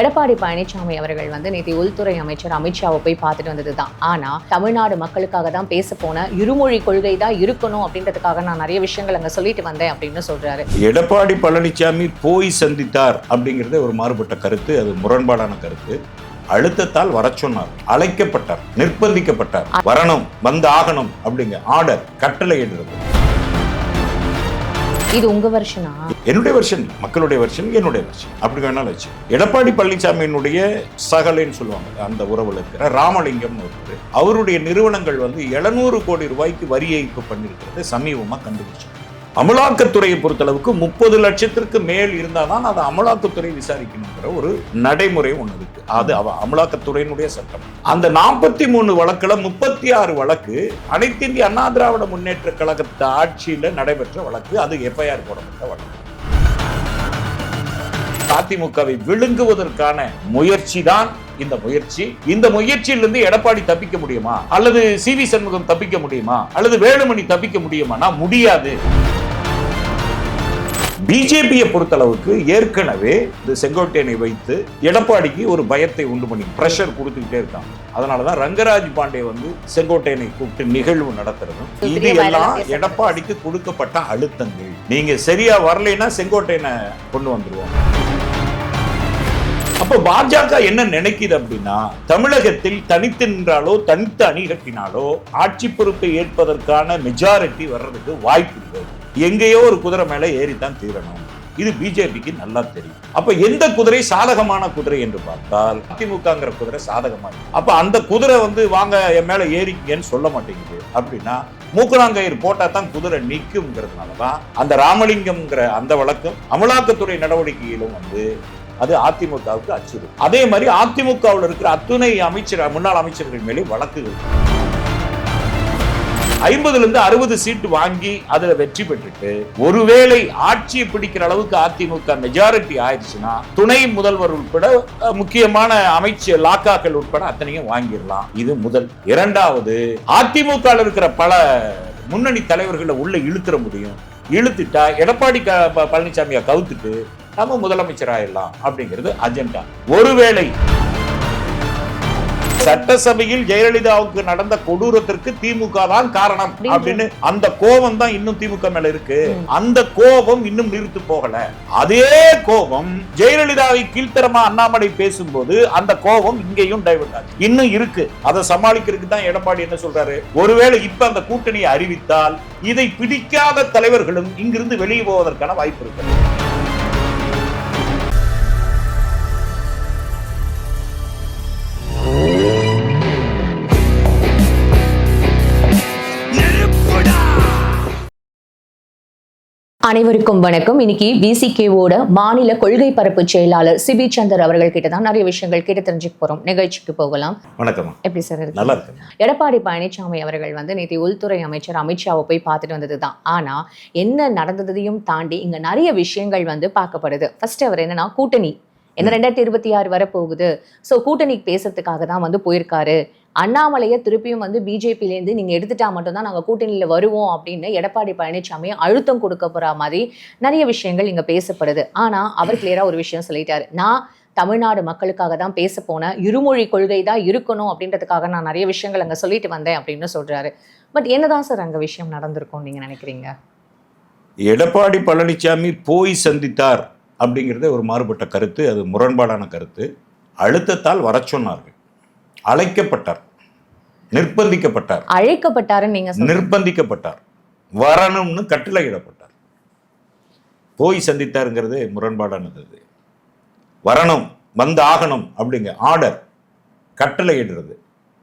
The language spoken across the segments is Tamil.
எடப்பாடி பழனிசாமி அவர்கள் வந்து நேற்று உள்துறை அமைச்சர் அமித்ஷாவை போய் பார்த்துட்டு வந்தது தான் ஆனா தமிழ்நாடு மக்களுக்காக தான் பேச போன இருமொழி கொள்கை தான் இருக்கணும் அப்படின்றதுக்காக நான் நிறைய விஷயங்கள் அங்க சொல்லிட்டு வந்தேன் அப்படின்னு சொல்றாரு. எடப்பாடி பழனிசாமி போய் சந்தித்தார் அப்படிங்கிறது ஒரு மாறுபட்ட கருத்து அது முரண்பாடான கருத்து. அழுத்தத்தால் வர சொன்னார் அழைக்கப்பட்டார் நிர்பந்திக்கப்பட்டார். வரணும் வந்து ஆகணும் அப்படிங்க ஆர்டர் கட்டளை இடுறது இது உங்க வருஷனா என்னுடைய வருஷன் மக்களுடைய வருஷன் என்னுடைய வருஷன் அப்படி வேணாலும் வச்சு. எடப்பாடி பழனிசாமியினுடைய சகலைன்னு சொல்லுவாங்க. அந்த உறவுல இருக்கிற ராமலிங்கம்னு ஒருத்தர். அவருடைய நிறுவனங்கள் வந்து 700 கோடி ரூபாய்க்கு வரி ஏய்ப்பு பண்ணியிருக்கிறது சமீபமா கண்டுபிடிச்சாங்க அமலாக்கத்துறையை பொறுத்தளவுக்கு முப்பது லட்சத்திற்கு மேல் இருந்தால் தான் அதை அமலாக்கத்துறை விசாரிக்கணுங்கிற ஒரு நடைமுறை ஒன்று இருக்கு. அது அவ அமலாக்கத்துறையினுடைய சட்டம். அந்த நாற்பத்தி மூணு வழக்குல முப்பத்தி ஆறு வழக்கு அனைத்து இந்திய அண்ணா திராவிட முன்னேற்ற கழகத்து ஆட்சியில் நடைபெற்ற வழக்கு அது எஃப்ஐஆர் போடப்பட்ட வழக்கு. அதிமுகவை விழுங்குவதற்கான முயற்சி தான் இந்த முயற்சி. இந்த முயற்சியிலிருந்து எடப்பாடி தப்பிக்க முடியுமா? அல்லது சி வி சண்முகம் தப்பிக்க முடியுமா? அல்லது வேலுமணி தப்பிக்க முடியுமானா? முடியாது. பிஜேபியை பொறுத்தளவுக்கு ஏற்கனவே இந்த செங்கோட்டையனை வைத்து எடப்பாடிக்கு ஒரு பயத்தை உண்டு பண்ணி பிரஷர் கொடுத்துக்கிட்டே இருக்காங்க. அதனாலதான் ரங்கராஜ் பாண்டே வந்து செங்கோட்டையனை கூப்பிட்டு நிகழ்வு நடத்துறதும் இது எல்லாம் எடப்பாடிக்கு கொடுக்கப்பட்ட அழுத்தங்கள். நீங்க சரியா வரலைன்னா செங்கோட்டையனை கொண்டு வந்துருவோம். அப்ப பாஜக என்ன நினைக்குது அப்படின்னா தமிழகத்தில் தனித்து நின்றாலோ தனித்து அணிகட்டினாலோ ஆட்சி பொறுப்பை ஏற்பதற்கான மெஜாரிட்டி வர்றதுக்கு வாய்ப்பு இல்லை. எங்கேயோ ஒரு குதிரை மேலே ஏறித்தான் தீரணும். இது பிஜேபிக்கு நல்லா தெரியும். அப்ப எந்த குதிரை சாதகமான குதிரை என்று பார்த்தால் அதிமுகங்கிற குதிரை சாதகமா அப்ப அந்த குதிரை வந்து வாங்க என் மேல ஏறிங்கன்னு சொல்ல மாட்டேங்குது. அப்படின்னா மூக்கணாங்கயிறு போட்டா தான் குதிரை நிற்குங்கிறதுனாலதான் அந்த ராமலிங்கம்ங்கிற அந்த வழக்கம் அமலாக்கத்துறை நடவடிக்கையிலும் வந்து அது அதிமுகவுக்கு அச்சுறுத்தல் அதே மாதிரி அதிமுகவில் இருக்கிற அத்துணை அமைச்சர் முன்னாள் அமைச்சர்கள் மேலே வழக்குகள். ஐம்பதுல இருந்து அறுபது சீட்டு வாங்கி அதுல வெற்றி பெற்றுட்டு ஒருவேளை ஆட்சியை பிடிக்கிற அளவுக்கு அதிமுக மெஜாரிட்டி ஆயிடுச்சுன்னா துணை முதல்வர் உட்பட முக்கியமான அமைச்சர் லாக்காக்கள் உட்பட அத்தனையும் வாங்கிடலாம். இது முதல். இரண்டாவது அதிமுக இருக்கிற பல முன்னணி தலைவர்களை உள்ள இழுத்துற முடியும். இழுத்துட்டா எடப்பாடி க- ப- பழனிசாமியை கவுத்துட்டு நம்ம முதலமைச்சர் ஆயிடலாம் அப்படிங்கிறது அஜெண்டா ஒருவேளை சட்டசபையில் ஜெயலலிதாவுக்கு நடந்த கொடூரத்திற்கு திமுக தான் காரணம் அப்படின்னு அந்த கோபம் தான் இன்னும் திமுக மேல இருக்கு. அந்த கோபம் இன்னும் நிறுத்து போகல. அதே கோபம் ஜெயலலிதாவை கீழ்த்தரமா அண்ணாமலை பேசும்போது அந்த கோபம் இங்கேயும் டைவர்ட் ஆச்சு. இன்னும் இருக்கு. அதை சமாளிக்கிறதுக்கு தான் எடப்பாடி என்ன சொல்றாரு? ஒருவேளை இப்ப அந்த கூட்டணியை அறிவித்தால் இதை பிடிக்காத தலைவர்களும் இங்கிருந்து வெளியே போவதற்கான வாய்ப்பு இருக்கு. அனைவருக்கும் வணக்கம். இன்னைக்கு விசிகேவோட மாநில கொள்கை பரப்பு செயலாளர் சிபி சந்தர் அவர்கள் கிட்ட தான் நிறைய விஷயங்கள் கேட்டு தெரிஞ்சுக்க போறோம். நிகழ்ச்சிக்கு போகலாம். வணக்கம் எப்படி சார் நல்லா இருக்கு எடப்பாடி பழனிசாமி அவர்கள் வந்து நேற்று உள்துறை அமைச்சர் அமித்ஷாவை போய் பார்த்துட்டு வந்தது தான். ஆனா என்ன நடந்ததையும் தாண்டி இங்க நிறைய விஷயங்கள் வந்து பார்க்கப்படுது. ஃபர்ஸ்ட் அவர் என்னன்னா கூட்டணி. என்ன ரெண்டாயிரத்தி இருபத்தி ஆறு வரப்போகுது போகுது. ஸோ கூட்டணிக்கு பேசுறதுக்காக தான் வந்து போயிருக்காரு. அண்ணாமலையை திருப்பியும் வந்து பிஜேபிலேருந்து நீங்கள் எடுத்துட்டா மட்டும்தான் நாங்கள் கூட்டணியில் வருவோம் அப்படின்னு எடப்பாடி பழனிசாமி அழுத்தம் கொடுக்க போகிற மாதிரி நிறைய விஷயங்கள் இங்கே பேசப்படுது. ஆனால் அவர் கிளியராக ஒரு விஷயம் சொல்லிட்டாரு. நான் தமிழ்நாடு மக்களுக்காக தான் பேச போனேன் இருமொழி கொள்கை தான் இருக்கணும் அப்படின்றதுக்காக நான் நிறைய விஷயங்கள் அங்கே சொல்லிட்டு வந்தேன் அப்படின்னு சொல்கிறாரு பட் என்னதான் சார் அங்கே விஷயம் நடந்திருக்கும் நீங்கள் நினைக்கிறீங்க? எடப்பாடி பழனிசாமி போய் சந்தித்தார். அப்படிங்கிறதே ஒரு மாறுபட்ட கருத்து அது முரண்பாடான கருத்து. அழுத்தத்தால் வர சொன்னார்கள். அழைக்கப்பட்டார். நிர்பந்திக்கப்பட்டார். அழைக்கப்பட்டாருன்னு நீங்க. நிர்பந்திக்கப்பட்டார். வரணும்னு கட்டளையிடப்பட்டார். போய் சந்தித்தாருங்கிறது முரண்பாடானது. வரணும் வந்து ஆகணும் அப்படிங்க ஆர்டர் கட்டளையிடுறது.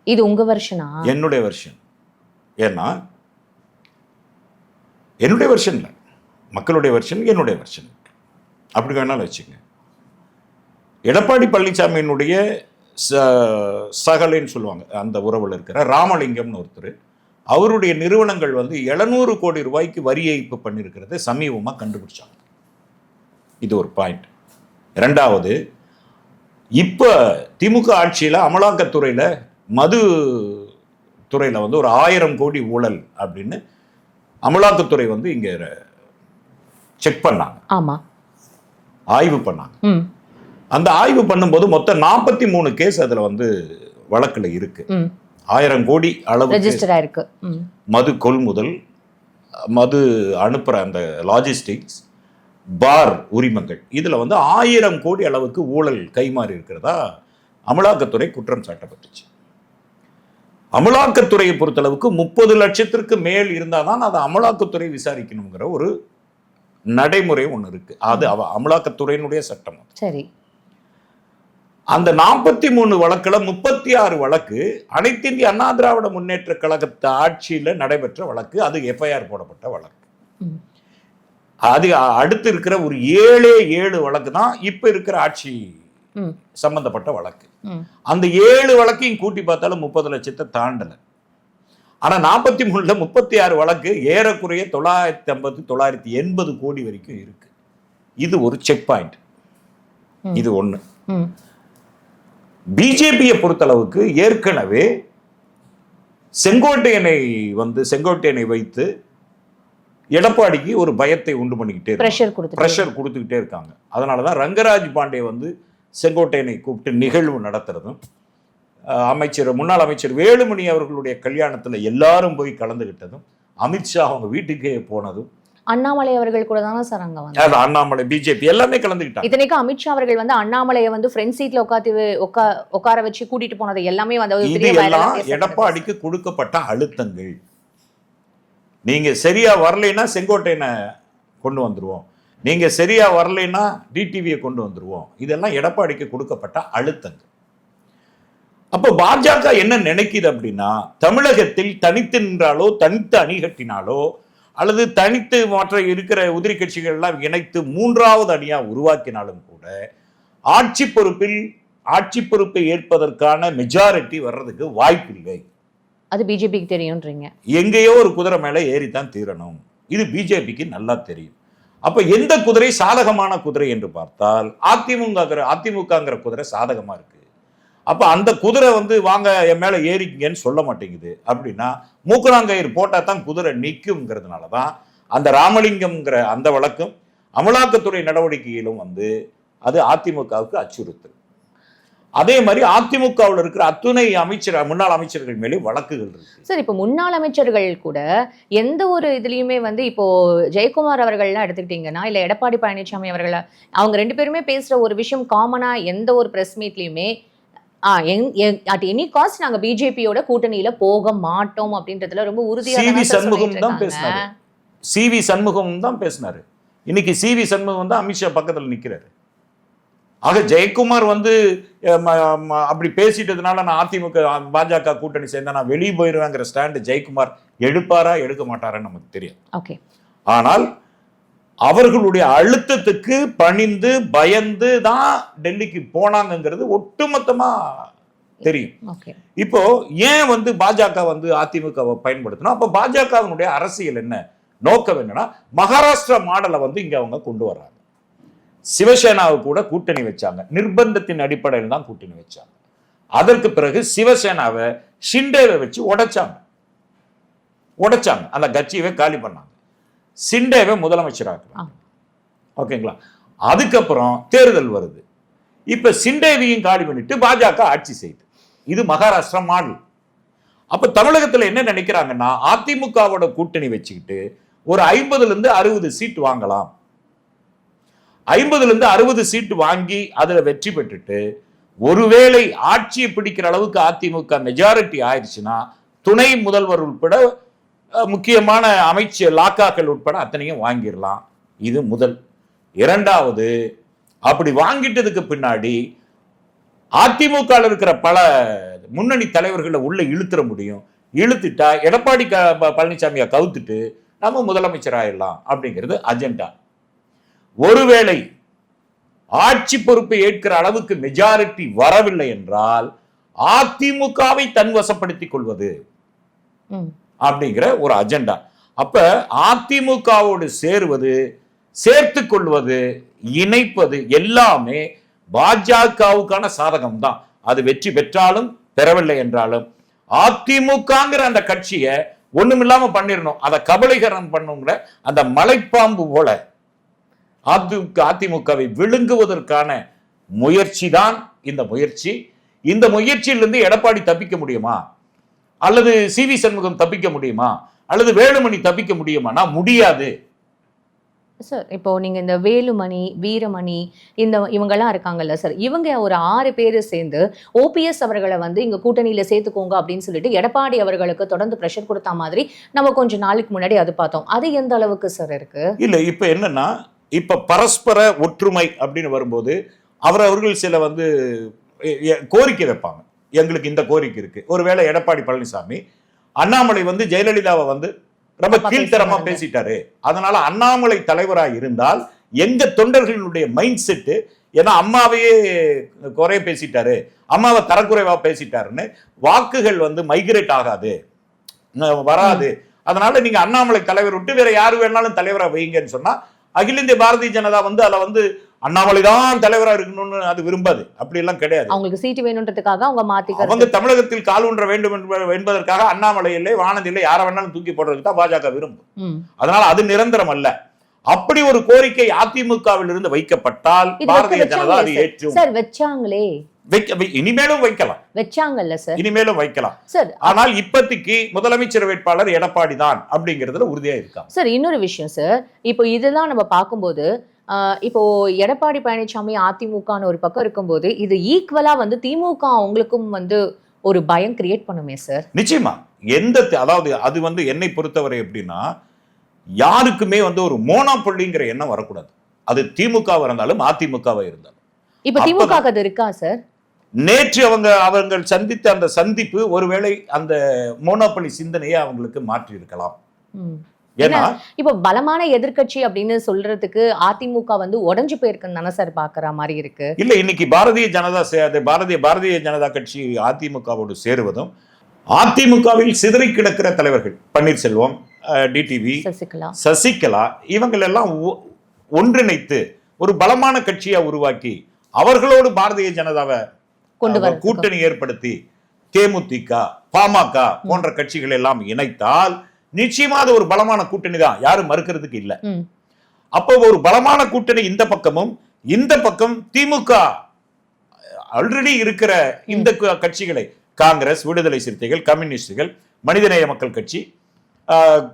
இது உங்க வருஷனா? என்னுடைய வெர்ஷன் ஏன்னா என்னுடைய வெர்ஷன் இல்லை. மக்களுடைய வெர்ஷன் என்னுடைய வெர்ஷன் அப்படி வேணாலும் வச்சுங்க. எடப்பாடி பழனிசாமியினுடைய ச சகலைன்னு சொல்லுவாங்க அந்த உறவில் இருக்கிற ராமலிங்கம்னு ஒருத்தர் அவருடைய நிறுவனங்கள் வந்து 700 கோடி ரூபாய்க்கு வரி ஏய்ப்பு பண்ணியிருக்கிறத சமீபமாக கண்டுபிடிச்சாங்க. இது ஒரு பாயிண்ட். ரெண்டாவது இப்போ திமுக ஆட்சியில் அமலாக்கத்துறையில் மது துறையில் வந்து ஒரு ஆயிரம் கோடி ஊழல் அப்படின்னு அமலாக்கத்துறை வந்து இங்கே செக் பண்ணாங்க. ஆமாம் ஆய்வு பண்ணாங்க. அந்த ஆய்வு பண்ணும்போது மொத்தம் நாற்பத்தி மூணு கேஸ் அதுல வந்து வழக்குல இருக்கு. ஆயிரம் கோடி அளவு ரெஜிஸ்டர் ஆயிருக்கு. மது கொள்முதல் மது அனுப்புற அந்த லாஜிஸ்டிக்ஸ் பார் உரிமங்கள். இதுல வந்து ஆயிரம் கோடி அளவுக்கு ஊழல் கைமாறி இருக்கிறதா அமலாக்கத்துறை குற்றம் சாட்டப்பட்டுச்சு. அமலாக்கத்துறையை பொறுத்தளவுக்கு முப்பது லட்சத்திற்கு மேல் இருந்தாதான் அதை அமலாக்கத்துறை விசாரிக்கணுங்கிற ஒரு நடைமுறை ஒன்று இருக்கு. அது அவ அமலாக்கத்துறையினுடைய சட்டம் சரி. அந்த நாற்பத்தி மூணு வழக்குல முப்பத்தி ஆறு வழக்கு அனைத்து இந்திய அண்ணா திராவிட முன்னேற்ற கழகத்து ஆட்சியில நடைபெற்ற வழக்கு. அது எஃப்ஐஆர் போடப்பட்ட வழக்கு. அது அடுத்து இருக்கிற ஒரு ஏழே ஏழு வழக்கு தான் இப்ப இருக்கிற ஆட்சி சம்பந்தப்பட்ட வழக்கு. அந்த ஏழு வழக்கையும் கூட்டி பார்த்தாலும் முப்பது லட்சத்தை தாண்டல. ஆனா நாற்பத்தி மூணுல முப்பத்தி ஆறு வழக்கு ஏறக்குறைய தொள்ளாயிரத்தி ஐம்பது தொள்ளாயிரத்தி எண்பது கோடி வரைக்கும் இருக்கு. இது ஒரு செக் பாயிண்ட். இது ம். பிஜேபியை பொறுத்தளவுக்கு ஏற்கனவே செங்கோட்டையனை வந்து செங்கோட்டையனை வைத்து எடப்பாடிக்கு ஒரு பயத்தை உண்டு பண்ணிக்கிட்டே ப்ரெஷர் ப்ரெஷர் கொடுத்துக்கிட்டே இருக்காங்க. அதனால தான் ரங்கராஜ் பாண்டே வந்து செங்கோட்டையனை கூப்பிட்டு நிகழ்வு நடத்துறதும் அமைச்சர் முன்னாள் அமைச்சர் வேலுமணி அவர்களுடைய கல்யாணத்துல எல்லாரும் போய் கலந்துகிட்டதும் அமித்ஷா அவங்க வீட்டுக்கே போனதும். அண்ணாமலை அவர்கள் கூட தானே சார் அங்க வந்து அண்ணாமலை பிஜேபி எல்லாமே கலந்துக்கிட்டாங்க இத்தனைக்கும் அமித்ஷா அவர்கள் வந்து அண்ணாமலையை வந்து ஃப்ரண்ட் சீட்ல உட்காந்து உட்கா உட்கார வச்சு கூட்டிட்டு போனது எல்லாமே வந்து. எடப்பாடிக்கு கொடுக்கப்பட்ட அழுத்தங்கள். நீங்க சரியா வரலைன்னா செங்கோட்டையனை கொண்டு வந்துருவோம். நீங்க சரியா வரலைன்னா டிடிவியை கொண்டு வந்துருவோம். இதெல்லாம் எடப்பாடிக்கு கொடுக்கப்பட்ட அழுத்தங்கள். அப்போ பாஜக என்ன நினைக்குது அப்படின்னா தமிழகத்தில் தனித்து நின்றாலோ தனித்து அணி கட்டினாலோ அல்லது தனித்து மற்ற இருக்கிற உதிரி கட்சிகள் எல்லாம் இணைத்து மூன்றாவது அணியா உருவாக்கினாலும் கூட ஆட்சி பொறுப்பில் ஆட்சி பொறுப்பை ஏற்பதற்கான மெஜாரிட்டி வர்றதுக்கு வாய்ப்பில்லை. அது பிஜேபிக்கு தெரியும்ன்றீங்க. எங்கேயோ ஒரு குதிரை மேல ஏறித்தான் தீரணும். இது பிஜேபிக்கு நல்லா தெரியும். அப்ப எந்த குதிரை சாதகமான குதிரை என்று பார்த்தால் அதிமுக அதிமுகங்கிற குதிரை சாதகமா இருக்கு. அப்போ அந்த குதிரை வந்து வாங்க என் மேலே ஏறிக்கங்கன்னு சொல்ல மாட்டேங்குது. அப்படின்னா மூக்கணாங்கயிறு போட்டால் தான் குதிரை நிற்குங்கிறதுனால தான் அந்த ராமலிங்கம்ங்கிற அந்த வழக்கம் அமலாக்கத்துறை நடவடிக்கையிலும் வந்து அது அதிமுகவுக்கு அச்சுறுத்தல். அதே மாதிரி அதிமுகவில் இருக்கிற அத்துணை அமைச்சர் முன்னாள் அமைச்சர்கள் மேலே வழக்குகள் இருக்கு. சார் இப்போ முன்னாள் அமைச்சர்கள் கூட எந்த ஒரு இதுலேயுமே வந்து இப்போ ஜெயக்குமார் அவர்கள்லாம் எடுத்துக்கிட்டீங்கன்னா இல்லை எடப்பாடி பழனிசாமி அவர்களை அவங்க ரெண்டு பேருமே பேசுகிற ஒரு விஷயம் காமனாக எந்த ஒரு ப்ரெஸ் மீட்லேயுமே அட் எனி காஸ்ட் நாங்க பிஜேபியோட கூட்டணியில போக மாட்டோம் அப்படின்றதுல ரொம்ப உறுதியா சி வி தானே சார் சண்முகம் தான். பேசினாரு. சி வி சண்முகம் தான் பேசினாரு. இன்னைக்கு சி வி சண்முகம் தான் அமித்ஷா பக்கத்துல நிக்கிறாரு. ஆக ஜெயக்குமார் வந்து அப்படி பேசிட்டதுனால நான் அதிமுக பாஜக கூட்டணி சேர்ந்தா நான் வெளியே போயிருவேங்கிற ஸ்டாண்டு ஜெயக்குமார் எடுப்பாரா எடுக்க மாட்டாரான்னு நமக்கு தெரியும் ஓகே ஆனால் அவர்களுடைய அழுத்தத்துக்கு பணிந்து பயந்து தான் டெல்லிக்கு போனாங்கங்கிறது ஒட்டுமொத்தமா தெரியும். இப்போ ஏன் வந்து பாஜக வந்து அதிமுகவை பயன்படுத்தணும்? அப்ப பாஜகவினுடைய அரசியல் என்ன? நோக்கம் என்னன்னா மகாராஷ்டிரா மாடலை வந்து இங்க அவங்க கொண்டு வர்றாங்க. சிவசேனாவை கூட கூட்டணி வச்சாங்க. நிர்பந்தத்தின் அடிப்படையில் தான் கூட்டணி வச்சாங்க. அதற்கு பிறகு சிவசேனாவை ஷிண்டேவை வச்சு உடைச்சாங்க. உடைச்சாங்க. அந்த கட்சியவே காலி பண்ணாங்க. சிண்டேவை முதலமைச்சராக்குறாங்க. ஆ. ஓகேங்களா? அதுக்கப்புறம் தேர்தல் வருது. இப்ப சிண்டேவியும் காலி பண்ணிட்டு பாஜக ஆட்சி செய்யுது இது மகாராஷ்டிரா மாடல் அப்ப தமிழகத்துல என்ன நினைக்கிறாங்கன்னா அதிமுகவோட கூட்டணி வச்சுக்கிட்டு ஒரு ஐம்பதுல இருந்து அறுபது சீட் வாங்கலாம். ஐம்பதுல இருந்து அறுபது சீட் வாங்கி அதுல வெற்றி பெற்றுட்டு ஒருவேளை ஆட்சியை பிடிக்கிற அளவுக்கு அதிமுக மெஜாரிட்டி ஆயிடுச்சுன்னா துணை முதல்வர் உட்பட முக்கியமான அமைச்சர் லாக்காக்கள் உட்பட அத்தனையும் வாங்கிடலாம். இது முதல். இரண்டாவது அப்படி வாங்கிட்டதுக்கு பின்னாடி அதிமுக இருக்கிற பல முன்னணி தலைவர்களை உள்ள இழுத்துற முடியும். இழுத்துட்டா எடப்பாடி க ப- பழனிசாமியை கவுத்துட்டு நம்ம முதலமைச்சர் ஆயிடலாம் அப்படிங்கிறது அஜெண்டா ஒருவேளை ஆட்சி பொறுப்பை ஏற்கிற அளவுக்கு மெஜாரிட்டி வரவில்லை என்றால் அதிமுகவை தன்வசப்படுத்திக் கொள்வது. ம். அப்படிங்கிற ஒரு அஜெண்டா. அப்ப அதிமுகவோடு சேருவது சேர்த்து கொள்வது இணைப்பது எல்லாமே பாஜகவுக்கான சாதகம் தான் அது வெற்றி பெற்றாலும் பெறவில்லை என்றாலும். அதிமுகங்கிற அந்த கட்சியை ஒண்ணுமில்லாம பண்ணிடணும் அதை கபலீகரம் பண்ணுங்கிற அந்த மலைப்பாம்பு போல அதிமுக அதிமுகவை விழுங்குவதற்கான முயற்சி தான் இந்த முயற்சி. இந்த முயற்சியிலிருந்து எடப்பாடி தப்பிக்க முடியுமா? அல்லது சி வி சண்முகம் தப்பிக்க முடியுமா? அல்லது வேலுமணி தப்பிக்க முடியுமானா முடியாது. சார் இப்போ நீங்க இந்த வேலுமணி வீரமணி இந்த இவங்கெல்லாம் இருக்காங்கல்ல சார் இவங்க ஒரு ஆறு பேர் சேர்ந்து ஓபிஎஸ் அவர்களை வந்து இங்க கூட்டணியில சேர்த்துக்கோங்க அப்படின்னு சொல்லிட்டு எடப்பாடி அவர்களுக்கு தொடர்ந்து ப்ரெஷர் கொடுத்த மாதிரி நம்ம கொஞ்ச நாளைக்கு முன்னாடி அது பார்த்தோம். அது எந்த அளவுக்கு சார் இருக்கு? இல்ல இப்ப என்னன்னா இப்ப பரஸ்பர ஒற்றுமை அப்படின்னு வரும்போது அவர் அவர்கள் சில வந்து கோரிக்கை வைப்பாங்க. எங்களுக்கு இந்த கோரிக்கை இருக்கு. ஒருவேளை எடப்பாடி பழனிசாமி அண்ணாமலை வந்து ஜெயலலிதாவை வந்து ரொம்ப கீழ்த்தரமா. பேசிட்டாரு. அதனால அண்ணாமலை தலைவராக இருந்தால் எங்க தொண்டர்களுடைய மைண்ட் செட்டு ஏன்னா அம்மாவையே குறைய பேசிட்டாரு. அம்மாவை தரக்குறைவா பேசிட்டாருன்னு வாக்குகள் வந்து மைக்ரேட் ஆகாது. வராது. அதனால நீங்க அண்ணாமலை தலைவர் விட்டு வேற யாரு வேணாலும் தலைவரா வைங்கன்னு சொன்னா அகில இந்திய பாரதிய ஜனதா வந்து அதுல வந்து அண்ணாமலை தான் தலைவரா இருக்கணும்னு அது விரும்பாது. அப்படி எல்லாம் கிடையாது. அவங்களுக்கு சீட்டு வேணுன்றதுக்காக அவங்க அவங்க மாத்திக்கிறது தமிழகத்தில் கால் ஊன்ற வேண்டும் என்ப- என்பதற்காக அண்ணாமலை இல்லை வானதி இல்லை யாரை வேணாலும் தூக்கி போடுறதுக்கு தான் பாஜக விரும்பும். அதனால அது நிரந்தரம் அல்ல. அப்படி ஒரு கோரிக்கை அதிமுகவில் இருந்து வைக்கப்பட்டால் பாரதிய ஜனதா அது ஏற்றும். சார் வச்சாங்களே. இனிமேலும் வைக்கலாம். வச்சாங்கல்ல சார். இனிமேலும் வைக்கலாம். சார் ஆனால் இப்போதைக்கு முதலமைச்சர் வேட்பாளர் எடப்பாடி தான் அப்படிங்கிறதுல உறுதியா இருக்காங்க. சார் இன்னொரு விஷயம் சார். இப்போ இதெல்லாம் நம்ம பார்க்கும்போது இப்போ எடப்பாடி பழனிசாமி அதிமுகன்னு ஒரு பக்கம் இருக்கும்போது இது ஈக்குவலா வந்து திமுக அவங்களுக்கும் வந்து ஒரு பயம் கிரியேட் பண்ணுமே சார் நிச்சயமா. எந்த அதாவது அது வந்து என்னை பொறுத்தவரை எப்படின்னா யாருக்குமே வந்து ஒரு மோனோபொல்லிங்கிற எண்ணம் வரக்கூடாது. அது திமுகவா இருந்தாலும் அதிமுகவா இருந்தாலும். இப்போ திமுக அது இருக்கா சார் நேற்று அவங்க அவர்கள் சந்தித்த அந்த சந்திப்பு ஒருவேளை அந்த மோனோபொலி சிந்தனையை அவங்களுக்கு மாற்றி இருக்கலாம். ஏன்னா இப்போ பலமான எதிர்க்கட்சி அப்படின்னு சொல்றதுக்கு அதிமுக வந்து உடைஞ்சு போயிருக்குன்னு தானே சார் பாக்குற மாதிரி இருக்கு. இல்ல இன்னைக்கு பாரதிய ஜனதா பாரதிய பாரதிய ஜனதா கட்சி அதிமுகவோடு சேருவதும் அதிமுகவில் சிதறி கிடக்கிற தலைவர்கள் பன்னீர்செல்வம் டிடிவி சசிகலா. சசிகலா இவங்களெல்லாம் ஒன்றிணைத்து ஒரு பலமான கட்சியா உருவாக்கி அவர்களோடு பாரதிய ஜனதாவை கூட்டணி ஏற்படுத்தி தேமுதிக பாமக போன்ற கட்சிகள் எல்லாம் இணைத்தால் நிச்சயமா அது ஒரு பலமான கூட்டணி தான் யாரும் மறுக்கிறதுக்கு இல்ல. அப்போ ஒரு பலமான கூட்டணி இந்த பக்கமும் இந்த பக்கம் திமுக ஆல்ரெடி இருக்கிற இந்த கட்சிகளை காங்கிரஸ் விடுதலை சிறுத்தைகள் கம்யூனிஸ்டுகள் மனிதநேய மக்கள் கட்சி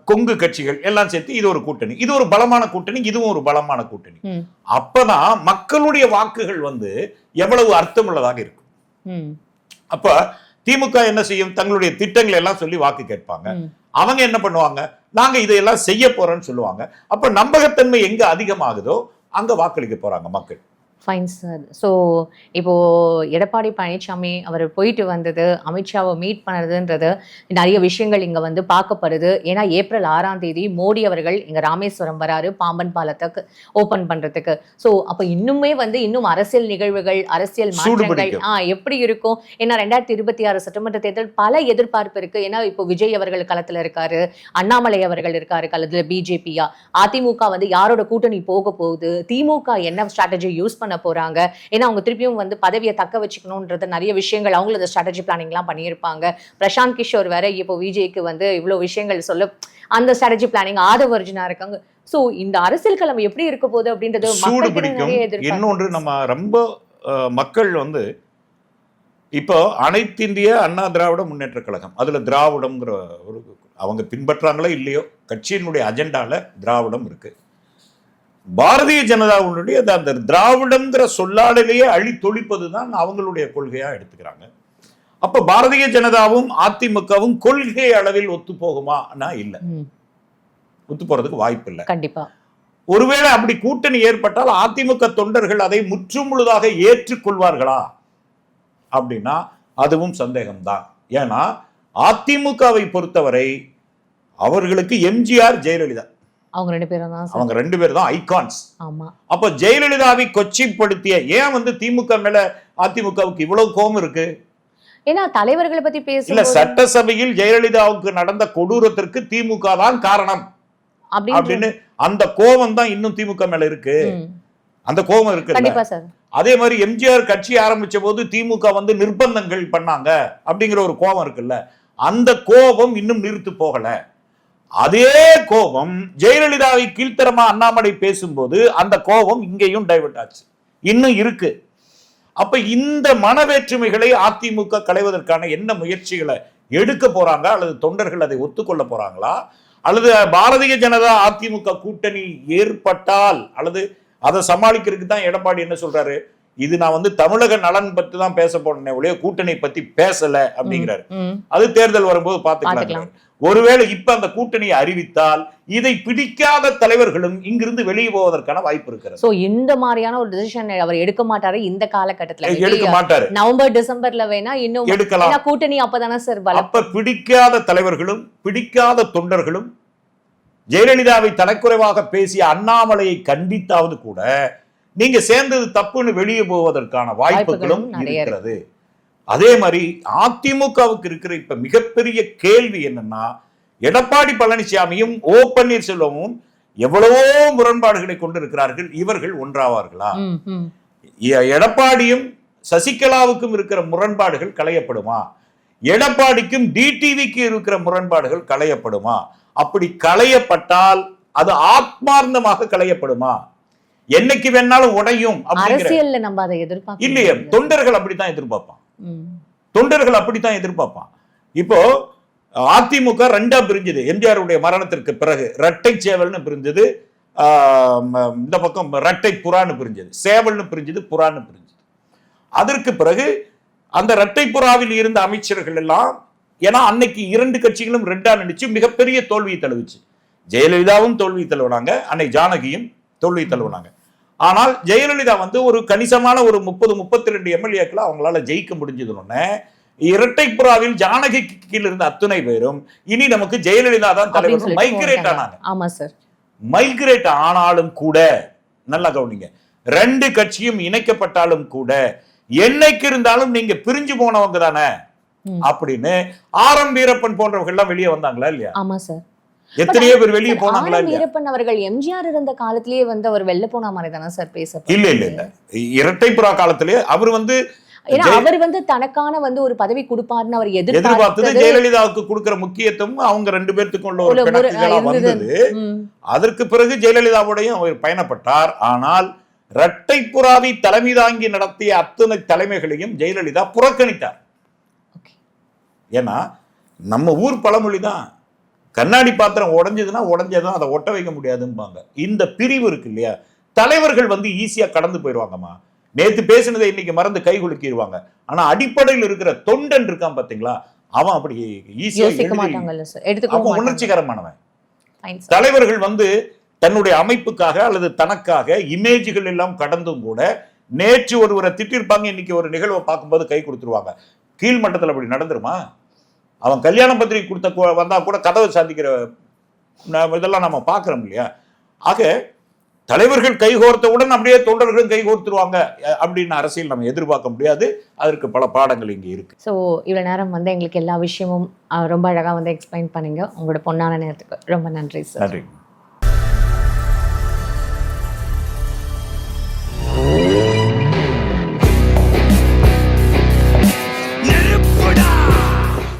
கொங்கு கட்சிகள் எல்லாம் சேர்த்து இது ஒரு கூட்டணி இது ஒரு பலமான கூட்டணி இதுவும் ஒரு பலமான கூட்டணி. அப்பதான் மக்களுடைய வாக்குகள் வந்து எவ்வளவு அர்த்தமுள்ளதாக இருக்கும் ம். அப்ப திமுக என்ன செய்யும் தங்களுடைய திட்டங்களை எல்லாம் சொல்லி வாக்கு கேட்பாங்க. அவங்க என்ன பண்ணுவாங்க? நாங்கள் இதையெல்லாம் செய்ய போறோம்னு சொல்லுவாங்க. அப்போ நம்பகத்தன்மை எங்கே அதிகமாகுதோ அங்கே வாக்களிக்க போறாங்க மக்கள். ஃபைன் சார் ஸோ இப்போ எடப்பாடி பழனிசாமி அவர் போயிட்டு வந்தது அமித்ஷாவை மீட் பண்ணதுன்றது நிறைய விஷயங்கள் இங்கே வந்து பார்க்கப்படுது. ஏன்னா ஏப்ரல் ஆறாம் தேதி மோடி அவர்கள் இங்கே ராமேஸ்வரம் வராரு பாம்பன் பாலத்துக்கு ஓப்பன் பண்ணுறதுக்கு ஸோ அப்போ இன்னுமே வந்து இன்னும் அரசியல் நிகழ்வுகள் அரசியல் மாற்றங்கள். ஆ எப்படி இருக்கும்? ஏன்னா ரெண்டாயிரத்தி இருபத்தி ஆறு சட்டமன்ற தேர்தல் பல எதிர்பார்ப்பு இருக்கு. ஏன்னா இப்போ விஜய் அவர்கள் களத்தில் இருக்காரு அண்ணாமலை அவர்கள் இருக்காரு களத்தில் பிஜேபியா. அதிமுக வந்து யாரோட கூட்டணி போக போகுது? திமுக என்ன ஸ்ட்ராட்டஜி யூஸ் பண்ண போறாங்க. ஏன்னா அவங்க திருப்பியும் வந்து பதவியை தக்க வச்சுக்கணுன்றது நிறைய விஷயங்கள் அவங்களும் இந்த ஸ்ட்ராட்டஜி பிளானிங்லாம் பண்ணியிருப்பாங்க. பிரசாந்த் கிஷோர் வேற இப்போ விஜய்க்கு வந்து இவ்வளோ விஷயங்கள் சொல்ல அந்த ஸ்ட்ராட்டஜி பிளானிங் ஆதவ அர்ஜுனா இருக்காங்க. ஸோ இந்த அரசியல் கிழமை எப்படி இருக்க போகுது அப்படின்றது இன்னொன்று நம்ம ரொம்ப மக்கள் வந்து இப்போ அனைத்து இந்திய அண்ணா திராவிட முன்னேற்ற கழகம் அதுல திராவிடம்ங்கிற ஒரு அவங்க பின்பற்றாங்களோ இல்லையோ கட்சியினுடைய அஜெண்டால திராவிடம் இருக்கு. பாரதிய ஜனதாவுடைய அந்த- திராவிடம்ங்கிற சொல்லாடலையே அழித்தொழிப்பது தான் அவங்களுடைய கொள்கையா எடுத்துக்கிறாங்க. அப்ப பாரதிய ஜனதாவும் அதிமுகவும் கொள்கை அளவில் ஒத்து போகுமானா இல்ல. ஒத்து போறதுக்கு வாய்ப்பு இல்லை. கண்டிப்பா. ஒருவேளை அப்படி கூட்டணி ஏற்பட்டால் அதிமுக தொண்டர்கள் அதை முற்றுமுழுதாக ஏற்றுக்கொள்வார்களா? அப்படின்னா அதுவும் சந்தேகம்தான். ஏன்னா அதிமுகவை பொறுத்தவரை அவர்களுக்கு எம்ஜிஆர் ஜெயலலிதா. அவங்க ரெண்டு பேரும் தான் அவங்க ரெண்டு பேர் தான் ஐகான்ஸ் ஆமா. அப்ப ஜெயலலிதாவை கொச்சிப்படுத்திய ஏன் வந்து திமுக மேல அதிமுகவுக்கு இவ்வளவு கோபம் இருக்கு? ஏன்னா தலைவர்களை பத்தி இல்ல பேசும்போது சட்டசபையில் ஜெயலலிதாவுக்கு நடந்த கொடூரத்திற்கு திமுக தான் காரணம். அப்படின்னு அந்த கோபம் தான் இன்னும் திமுக மேல இருக்கு. அந்த கோபம் இருக்கு அதே மாதிரி எம்ஜிஆர் கட்சி ஆரம்பிச்ச போது திமுக வந்து நிர்பந்தங்கள் பண்ணாங்க அப்படிங்கிற ஒரு கோபம் இருக்குல்ல? அந்த கோபம் இன்னும் நிறுத்து போகல. அதே கோபம் ஜெயலலிதாவை கீழ்த்தரமா அண்ணாமலை பேசும்போது அந்த கோபம் இங்கேயும் டைவர்ட் ஆச்சு. இன்னும் இருக்கு. அப்ப இந்த மனவேற்றுமைகளை அதிமுக களைவதற்கான என்ன முயற்சிகளை எடுக்க போறாங்க? அல்லது தொண்டர்கள் அதை ஒத்துக்கொள்ள போறாங்களா? அல்லது பாரதிய ஜனதா அதிமுக கூட்டணி ஏற்பட்டால் அல்லது அதை சமாளிக்கிறதுக்கு தான் எடப்பாடி என்ன சொல்றாரு? இது நான் வந்து தமிழக நலன் பற்றி தான் பேச போனேன் ஒழிய கூட்டணி பத்தி பேசல அப்படிங்கிறாரு. அது தேர்தல் வரும்போது பாத்துக்கலாம். ஒருவேளை இப்ப அந்த கூட்டணியை அறிவித்தால் இதை பிடிக்காத தலைவர்களும் இங்கிருந்து வெளியே போவதற்கான வாய்ப்பு இருக்கிறது. சோ இந்த மாதிரியான ஒரு டிசிஷன் அவர் எடுக்க மாட்டாரு இந்த காலகட்டத்துல. எடுக்க மாட்டாரு. நவம்பர் டிசம்பர்ல வேணா இன்னும் எடுக்கலாம். கூட்டணி அப்பதானே சார் அப்ப பிடிக்காத தலைவர்களும் பிடிக்காத தொண்டர்களும் ஜெயலலிதாவை தலைக்குறைவாக பேசிய அண்ணாமலையை கண்டித்தாவது கூட நீங்க சேர்ந்தது தப்புன்னு வெளியே போவதற்கான வாய்ப்புகளும் இருக்கிறது. அதே மாதிரி அதிமுகவுக்கு இருக்கிற இப்ப மிகப்பெரிய கேள்வி என்னன்னா எடப்பாடி பழனிசாமியும் ஓ பன்னீர்செல்வமும் எவ்வளவோ முரண்பாடுகளை கொண்டிருக்கிறார்கள். இவர்கள் ஒன்றாவார்களா? எடப்பாடியும் சசிகலாவுக்கும் இருக்கிற முரண்பாடுகள் களையப்படுமா? எடப்பாடிக்கும் டிடிவிக்கு இருக்கிற முரண்பாடுகள் களையப்படுமா? அப்படி களையப்பட்டால் அது ஆத்மார்த்தமாக களையப்படுமா? என்னைக்கு வேணாலும் உடையும் அரசியல்ல நம்ம அதை எதிர்பார்க்க இல்லையே. தொண்டர்கள் அப்படித்தான் எதிர்பார்ப்பான். தொண்டர்கள் அப்படித்தான் எதிர்பார்ப்பான். இப்போ அதிமுக ரெண்டா பிரிஞ்சது. எம்ஜிஆருடைய மரணத்திற்கு பிறகு இரட்டை சேவல்னு பிரிஞ்சது. இந்த பக்கம் இரட்டை புறான்னு பிரிஞ்சது. சேவல்னு பிரிஞ்சது புறான்னு பிரிஞ்சது. அதற்கு பிறகு அந்த இரட்டை புறாவில் இருந்த அமைச்சர்கள் எல்லாம் ஏன்னா அன்னைக்கு இரண்டு கட்சிகளும் ரெண்டா நினைச்சு மிகப்பெரிய தோல்வியை தழுவிச்சு. ஜெயலலிதாவும் தோல்வி தழுவினாங்க. அன்னை ஜானகியும் தோல்வி தழுவினாங்க. ஆனால் ஜெயலலிதா வந்து ஒரு கணிசமான ஒரு முப்பது முப்பத்தி ரெண்டு எம்எல்ஏக்களை அவங்களால ஜெயிக்க முடிஞ்சதுன்னு இரட்டை புறாவில் ஜானகிக்கு கீழ் இருந்த அத்துணை பேரும் இனி நமக்கு ஜெயலலிதா தான் தலைவர் மைக்ரேட். ஆனாங்க ஆமா சார் மைக்ரேட் ஆனாலும் கூட நல்லா கவனிங்க ரெண்டு கட்சியும் இணைக்கப்பட்டாலும் கூட என்னைக்கு இருந்தாலும் நீங்க பிரிஞ்சு போனவங்க தானே. அப்படின்னு ஆர் எம் வீரப்பன் போன்றவங்க எல்லாம் வெளியே வந்தாங்களா இல்லையா ஆமா சார் எத்தனையோ பேர் வெளியே போனாங்களா வீரப்பன் அவர்கள் எம்ஜிஆர் இருந்த காலத்திலேயே வந்து அவர் வெளில போன மாதிரி தானே சார் பேச இல்ல இல்ல இல்ல. இரட்டை புறா காலத்திலே அவர் வந்து ஏன்னா அவர் வந்து தனக்கான வந்து ஒரு பதவி கொடுப்பாருன்னு அவர் எதிர்பார்த்தது ஜெயலலிதாவுக்கு கொடுக்கிற முக்கியத்துவம் அவங்க ரெண்டு பேர்த்துக்கும் உள்ள ஒரு. வந்தது. அதற்கு பிறகு ஜெயலலிதாவோடையும் அவர் பயணப்பட்டார். ஆனால் இரட்டை புறாவை தலைமை தாங்கி நடத்திய அத்தனை தலைமைகளையும் ஜெயலலிதா புறக்கணித்தார். ஏன்னா நம்ம ஊர் பழமொழி தான். கண்ணாடி பாத்திரம் உடைஞ்சதுன்னா உடைஞ்சதும் அதை ஒட்ட வைக்க முடியாதும்பாங்க. இந்த பிரிவு இருக்கு இல்லையா? தலைவர்கள் வந்து ஈஸியா கடந்து போயிடுவாங்கம்மா. நேத்து பேசினதை இன்னைக்கு மறந்து கை குலுக்கிடுவாங்க. ஆனா அடிப்படையில் இருக்கிற தொண்டன் இருக்கான் பாத்தீங்களா? அவன் அப்படி ஈஸியா யோசிக்க எளிதில் மாட்டாங்கல்ல சார் எடுத்துக்க அவன் உணர்ச்சிகரமானவன். தலைவர்கள் வந்து தன்னுடைய அமைப்புக்காக அல்லது தனக்காக இமேஜ்கள் எல்லாம் கடந்தும் கூட நேற்று ஒருவரை திட்டிருப்பாங்க. இன்னைக்கு ஒரு நிகழ்வை பார்க்கும்போது கை கொடுத்துருவாங்க. கீழ் மட்டத்தில் அப்படி நடந்துருமா? அவன் கல்யாண பத்திரிகை கொடுத்த கு- வந்தா கூட கதவை சாதிக்கிற இதெல்லாம் நம்ம பார்க்கிறோம் இல்லையா? ஆக தலைவர்கள் கைகோர்த்தவுடன் அப்படியே தொண்டர்களும் கைகோர்த்துருவாங்க அப்படின்னு அரசியல் நம்ம எதிர்பார்க்க முடியாது. அதற்கு பல பாடங்கள் இங்கே இருக்கு. ஸோ இவ்வளோ நேரம் வந்து எங்களுக்கு எல்லா விஷயமும் ரொம்ப அழகாக வந்து எக்ஸ்பிளைன் பண்ணீங்க. உங்களோட பொன்னான நேரத்துக்கு ரொம்ப நன்றி சார் நன்றி.